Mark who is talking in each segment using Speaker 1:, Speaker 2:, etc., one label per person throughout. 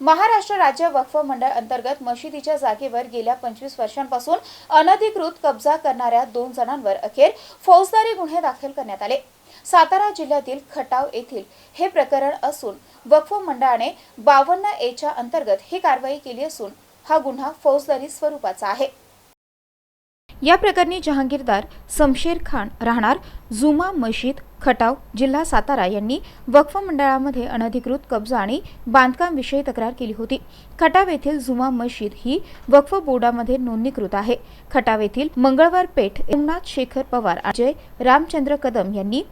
Speaker 1: महाराष्ट्र राज्य वक्फ मंडळ अंतर्गत मशिदीच्या जागेवर गेल्या पंचवीस वर्षांपासून अनधिकृत कब्जा करणाऱ्या दोन जणांवर अखेर फौजदारी गुन्हे दाखल करण्यात आले. सातारा जिल्ह्यातील खटाव येथील हे प्रकरण असून वक्फ मंडळाने बावन्न एच्या अंतर्गत ही कारवाई केली असून हा गुन्हा फौजदारी स्वरूपाचा आहे. या प्रकरणी जहांगीरदार समशेर खान राहणार जुमा मशीद खटाव जिल्हा सातारा यांनी वक्फ मंडळामध्ये अनधिकृत कब्जा आणि बांधकामविषयी तक्रार केली होती. खटाव येथील जुमा मशीद ही वक्फ बोर्डामध्ये नोंदणीकृत आहे. खटाव येथील मंगळवार पेठ सोमनाथ शेखर पवार अजय रामचंद्र कदम यांनी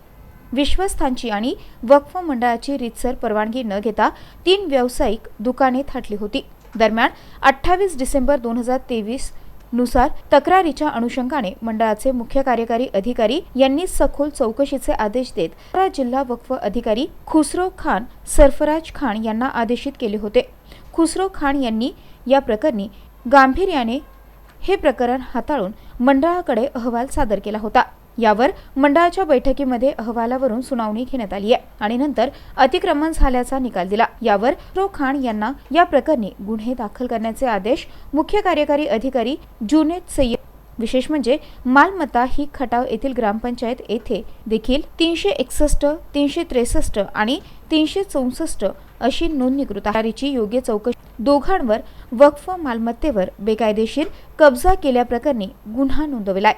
Speaker 1: विश्वस्थांची आणि वक्फ मंडळाची रितसर परवानगी न घेता तीन व्यावसायिक दुकाने थाटली होती. दरम्यान अठ्ठावीस डिसेंबर दोन हजार तेवीस नुसार तक्रारीच्या अनुषंगाने मंडळाचे मुख्य कार्यकारी अधिकारी यांनी सखोल चौकशीचे आदेश देत जिल्हा वक्फ अधिकारी खुसरो खान सरफराज खान यांना आदेशित केले होते. खुसरो खान यांनी या प्रकरणी गांभीर्याने हे प्रकरण हाताळून मंडळाकडे अहवाल सादर केला होता. यावर मंडळाच्या बैठकीमध्ये अहवालावरून सुनावणी घेण्यात आली आहे. आणि नंतर अतिक्रमण झाल्याचा निकाल दिला. यावर रो खान यांना या प्रकरणी गुन्हे दाखल करण्याचे आदेश मुख्य कार्यकारी अधिकारी जुनेद सय्यद विशेष म्हणजे मालमत्ता ही खटाव येथील ग्रामपंचायत येथे देखील तीनशे एकसष्ट तीनशे त्रेसष्ट आणि तीनशे चौसष्ट अशी नोंदणीकृत आहारीची योग्य चौकशी दोघांवर वक्फ मालमत्तेवर बेकायदेशीर कब्जा केल्याप्रकरणी गुन्हा नोंदविलाय